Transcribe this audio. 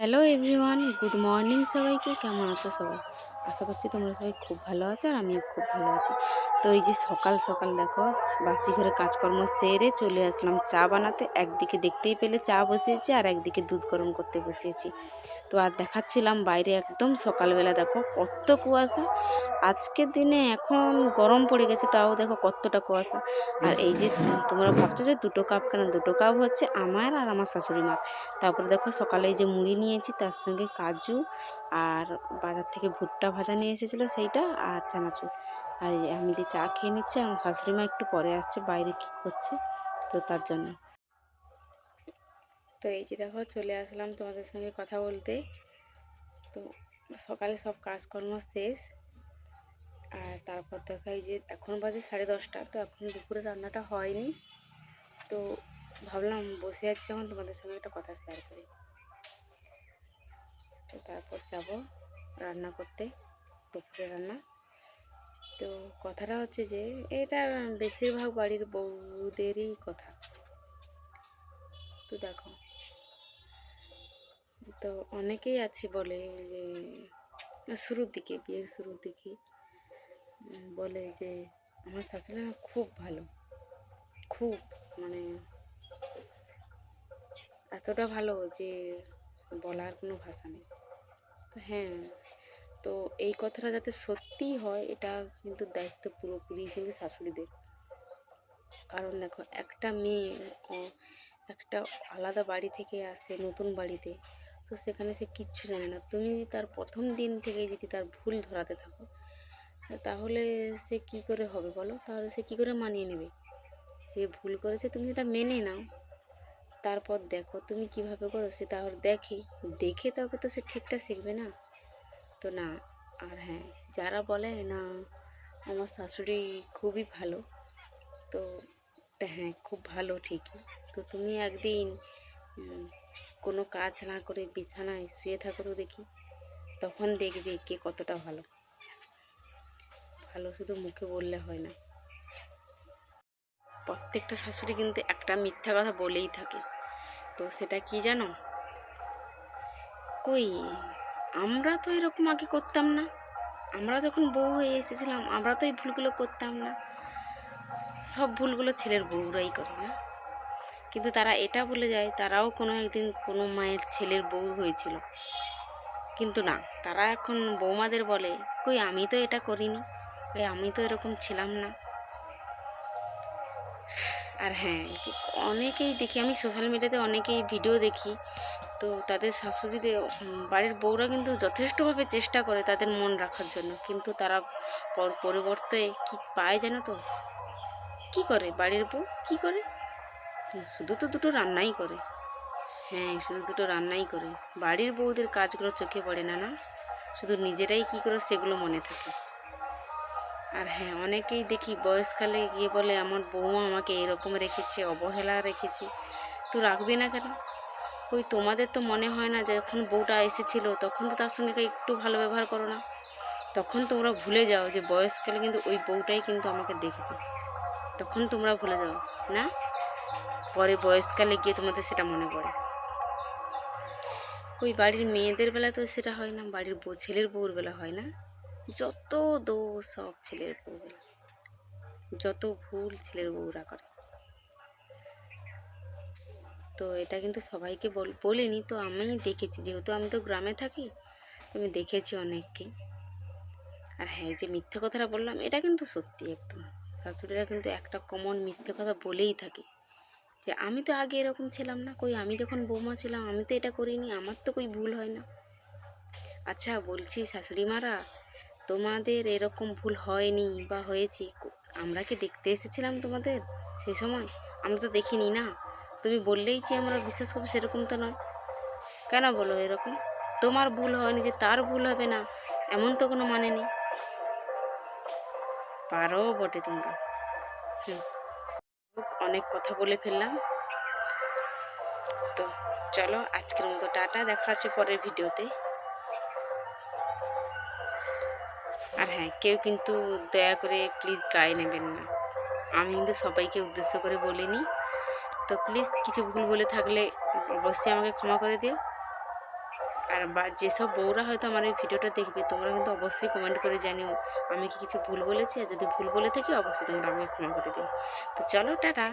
Hello everyone, good morning সবাইকে। কেমন আছো সবাই? আশা করছি তোমরা সবাই খুব ভালো আছো আর আমিও খুব ভালো আছি। তো এই যে সকাল সকাল দেখো, বাসি ঘরে কাজকর্ম সেরে চলে আসলাম চা বানাতে। একদিকে দেখতেই পেলে চা বসিয়েছি আর একদিকে দুধ গরম করতে বসিয়েছি। তো আর দেখাচ্ছিলাম বাইরে একদম সকালবেলা দেখো, কত কুয়াশা। আজকের দিনে এখন গরম পড়ে গেছে, তাও দেখো কতটা কুয়াশা। আর এই যে তোমরা ভাবছ যে দুটো কাপ কেন? দুটো কাপ হচ্ছে আমার আর আমার শাশুড়ি মার। তারপরে দেখো সকালে এই যে মুড়ি নিয়েছি, তার সঙ্গে কাজু আর বাজার থেকে ভুট্টা ভাজা নিয়ে এসেছিল সেইটা আর চানাচুর। আর আমি যে চা খেয়ে নিচ্ছি, আমার শাশুড়ি মা একটু পরে আসছে, বাইরে কী করছে, তো তার জন্য। তো এই যে দেখো চলে আসলাম তোমাদের সঙ্গে কথা বলতে। তো সকালে সব কাজকর্ম শেষ। আর তারপর দেখো এই যে এখন বাজে সাড়ে দশটা, তো এখন দুপুরে রান্নাটা হয়নি। তো ভাবলাম বসে আছি যখন তোমাদের সঙ্গে একটা কথা শেয়ার করি। তো তারপর যাব রান্না করতে, দুপুরে রান্না। তো কথাটা হচ্ছে যে, এটা বেশিরভাগ বাড়ির বউদেরই কথা। তো দেখো, তো অনেকেই আছে বলে যে, শুরুর দিকে, বিয়ের শুরুর দিকে। বলে যে, আমার শাশুড়ি মা খুব ভালো। খুব মানে এতটা ভালো যে বলার কোনো ভাষা নেই। তো হ্যাঁ তো এই কথাটা যাতে সত্যিই হয়, এটা কিন্তু দায়িত্ব পুরোপুরি কিন্তু শাশুড়িদের। কারণ দেখো, একটা মেয়ে একটা আলাদা বাড়ি থেকে আসে নতুন বাড়িতে, তো সেখানে সে কিচ্ছু জানে না। তুমি যদি তার প্রথম দিন থেকে যদি তার ভুল ধরাতে থাকো তাহলে সে কি করে হবে বলো? তাহলে সে কি করে মানিয়ে নেবে? সে ভুল করেছে, তুমি সেটা মেনে নাও। তারপর দেখো, তুমি কীভাবে করো সে তাহলে দেখে। দেখে তবে তো সে ঠিকটা শিখবে না। তো না, আর হ্যাঁ যারা বলে না, আমার শাশুড়ি খুবই ভালো। তা হ্যাঁ খুব ভালো, ঠিকই। তো তুমি একদিন কোনো কাজ না করে বিছানায় শুয়ে থাকো তো দেখি। তখন দেখবে কে কতটা ভালো। ভালো, শুধু মুখে বললে হয় না। প্রত্যেকটা শাশুড়ি কিন্তু একটা মিথ্যা কথা বলেই থাকে। তো সেটা কি জানো? কই, আমরা তো এরকম আগে করতাম না। আমরা যখন বউ হয়ে এসেছিলাম, আমরা তো এই ভুলগুলো করতাম না। সব ভুলগুলো ছেলের বউরাই করে না। কিন্তু তারা এটা বলে যায়, তারাও কোনো একদিন কোনো মায়ের ছেলের বউ হয়েছিল। কিন্তু না, তারা এখন বৌমাদের বলে, কই, আমি তো এটা করিনি। কই আমি তো এরকম ছিলাম না। আর হ্যাঁ অনেকেই দেখি, আমি সোশ্যাল মিডিয়াতে অনেকেই ভিডিও দেখি, তো তাদের শাশুড়িদের বাড়ির বউরা কিন্তু যথেষ্টভাবে চেষ্টা করে তাদের মন রাখার জন্য, কিন্তু তারা পর- পরিবর্তে কি পায় জানো তো? কি করে? বাড়ির বউ কি করে? শুধু তো দুটো রান্নাই করে। হ্যাঁ শুধু দুটো রান্নাই করে। বাড়ির বউদের কাজগুলো চোখে পড়ে না না? শুধু নিজেরাই কি করে সেগুলো মনে থাকে। আর হ্যাঁ অনেকেই দেখি বয়সকালে গিয়ে বলে, আমার বৌমা আমাকে এরকম রেখেছে, অবহেলা রেখেছে। তো রাখবে না কেন? ওই তোমাদের তো মনে হয় না যে যখন বউটা এসেছিল তখন তো তার সঙ্গে একটু ভালো ব্যবহার করো না। তখন তোমরা ভুলে যাও যে বয়সকালে কিন্তু ওই বউটাই কিন্তু আমাকে দেখবে। তখন তোমরা ভুলে যাও, না? পরে বয়সকালে গিয়ে তোমাদের সেটা মনে পড়ে। ওই বাড়ির মেয়েদের বেলা তো সেটা হয় না, বাড়ির ছেলের বউর বেলা হয় না? যত দোষ সব ছেলের বউ যত ভুল ছেলের বউরা করে। তো এটা কিন্তু সবাইকে বল, বলিনি, তো আমি দেখেছি, যেহেতু আমি তো গ্রামে থাকি আমি দেখেছি অনেককে। আর হ্যাঁ যে মিথ্যে কথাটা বললাম, এটা কিন্তু সত্যি একদম। শাশুড়িরা কিন্তু একটা কমন মিথ্যে কথা বলেই থাকে, যে আমি তো আগে এরকম ছিলাম না, কই আমি যখন বৌমা ছিলাম, আমি তো এটা করিনি, আমার তো কই ভুল হয় না। আচ্ছা বলছি শাশুড়ি মারা তোমাদের এরকম ভুল হয়নি বা হয়েছে? আমরা কি দেখতে এসেছিলাম তোমাদের সেই সময়? আমরা তো দেখিনি না। তুমি বললেই যে আমরা বিশ্বাস করব সেরকম তো নয়। কেন বলো এরকম? তোমার ভুল হয়নি যে তার ভুল হবে না, এমন তো কোনো মানে নেই। পারো বটে তোমরা হুম। অনেক কথা বলে ফেললাম। তো চলো, আজকের মতো টাটা। দেখা হচ্ছে পরের ভিডিওতে। আর হ্যাঁ কেউ কিন্তু দয়া করে প্লিজ গায়ে নেবেন না। আমি কিন্তু সবাইকে উদ্দেশ্য করে বলিনি। তো প্লিজ কিছু ভুল বলে থাকলে অবশ্যই আমাকে ক্ষমা করে দিও। আর বা, যেসব বউরা হয়তো আমার এই ভিডিওটা দেখবে, তোমরা কিন্তু অবশ্যই কমেন্ট করে জানিও, আমি কি কিছু ভুল বলেছি? আর যদি ভুল বলে থাকি, অবশ্যই তোমরা আমাকে ক্ষমা করে দিও। তো চলো, টাটা।